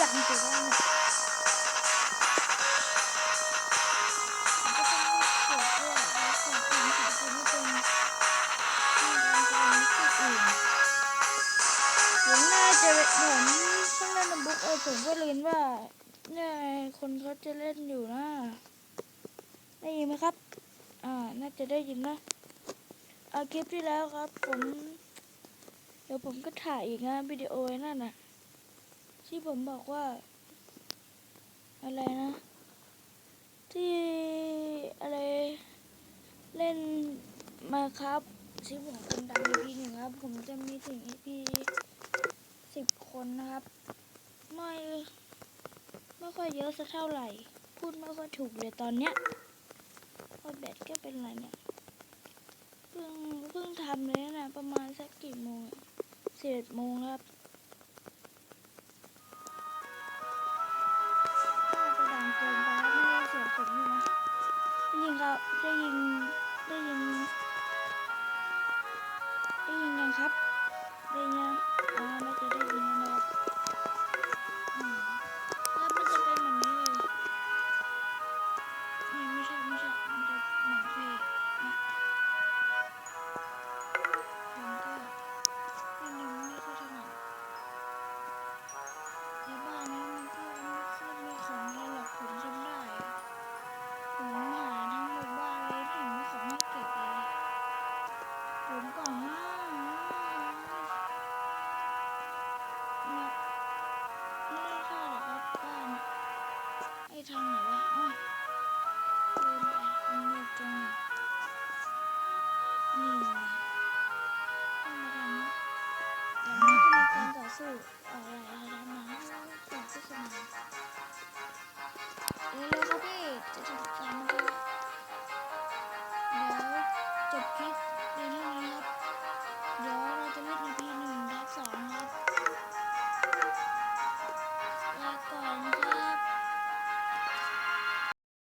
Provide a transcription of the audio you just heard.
ดังเกินไปหมดก็ต้องเกิดด้วยแล้วขอบคุณขอบคุณที่เป็นที่เป็นใจที่อื่นผมน่าจะผมเพิ่งล่นในบุ๊กเออผมก็ลืมว่าเนี่ยคนเขาจะเล่นอยู่นะ ได้ยินไหมครับ อ่า น่าจะได้ยินนะเอาคลิปที่แล้วครับ ผม เดี๋ยวผมก็ถ่ายอีกนะวิดีโอไอ้นั่นน่ะ ที่ผมบอกว่า อะไรนะ ที่อะไร เล่นมาครับที่ผมคนดัง EP หนึ่งครับ ผมจะมีถึง EP สิบคนนะครับ ไม่ไม่ค่อยเยอะสักเท่าไหร่ พูดไม่ค่อยถูกเลยตอนเนี้ยพราะแบตก็เป็นไรเนี่ยเพิ่งเพิ่งทำเลยนะประมาณสักกี่โมงสิบเอ็ดโมงครับ そうあらやらない。あ、そうな。